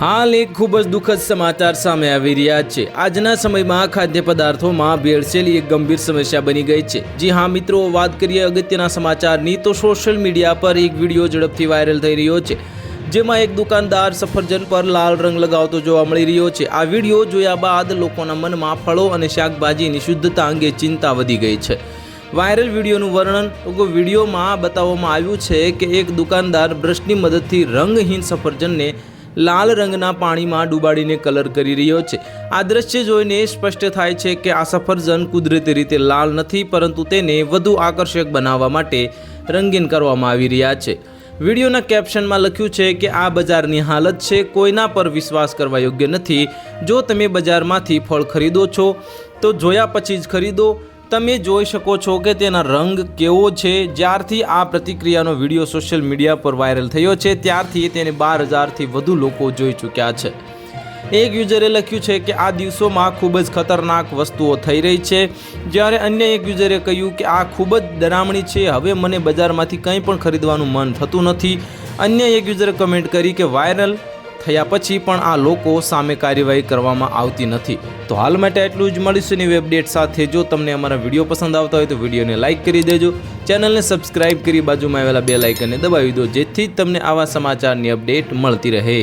હાલ એક ખૂબ જ દુઃખદ સમાચાર સામે આવી રહ્યા છે. આજના સમયમાં ખાદ્ય પદાર્થોમાં ભેળસેલી એક ગંભીર સમસ્યા બની ગઈ છે. જી હા, મિત્રો, વાત કરીએ અગત્યના સમાચારની, તો સોશિયલ મીડિયા પર એક વીડિયો ઝડપથી વાયરલ થઈ રહ્યો છે. જેમાં એક દુકાનદાર સફરજન પર લાલ રંગ લગાવતો જોવા મળી રહ્યો છે. આ વીડિયો જોયા બાદ લોકોના મનમાં ફળો અને શાકભાજીની શુદ્ધતા અંગે ચિંતા વધી ગઈ છે. વાયરલ વિડીયોનું વર્ણન વિડીયોમાં બતાવવામાં આવ્યું છે કે એક દુકાનદાર બ્રશની મદદથી રંગહીન સફરજનને લાલ રંગના પાણીમાં ડૂબાડીને કલર કરી રહ્યો છે. આ દ્રશ્ય જોઈને સ્પષ્ટ થાય છે કે આ સફરજન કુદરતી રીતે લાલ નથી, પરંતુ તેને વધુ આકર્ષક બનાવવા માટે રંગીન કરવામાં આવી રહ્યા છે. વિડીયોના કેપ્શનમાં લખ્યું છે કે આ બજારની હાલત છે, કોઈના પર વિશ્વાસ કરવા યોગ્ય નથી. જો તમે બજારમાંથી ફળ ખરીદો છો, તો જોયા પછી જ ખરીદો. તમે જોઈ શકો છો કે તેના રંગ કેવો છે. જ્યારથી આ પ્રતિક્રિયાનો વીડિયો સોશિયલ મીડિયા પર વાયરલ થયો છે, ત્યારથી તેને બાર હજારથી વધુ લોકો જોઈ ચૂક્યા છે. એક યુઝરે લખ્યું છે કે આ દિવસોમાં ખૂબ જ ખતરનાક વસ્તુઓ થઈ રહી છે. જ્યારે અન્ય એક યુઝરે કહ્યું કે આ ખૂબ જ ડરામણી છે, હવે મને બજારમાંથી કંઈ પણ ખરીદવાનું મન થતું નથી. અન્ય એક યુઝરે કમેન્ટ કરી કે વાયરલ થયા પછી પણ આ લોકો સામે કાર્યવાહી કરવામાં આવતી નથી. તો હાલ માટે એટલું જ. મળીશું નવી અપડેટ સાથે. જો તમને અમારા વીડિયો પસંદ આવતા હોય તો વિડીયોને લાઇક કરી દેજો. ચેનલને સબસ્ક્રાઇબ કરી બાજુમાં આવેલા બે લાઇકનને દબાવી દો, જેથી તમને આવા સમાચારની અપડેટ મળતી રહે.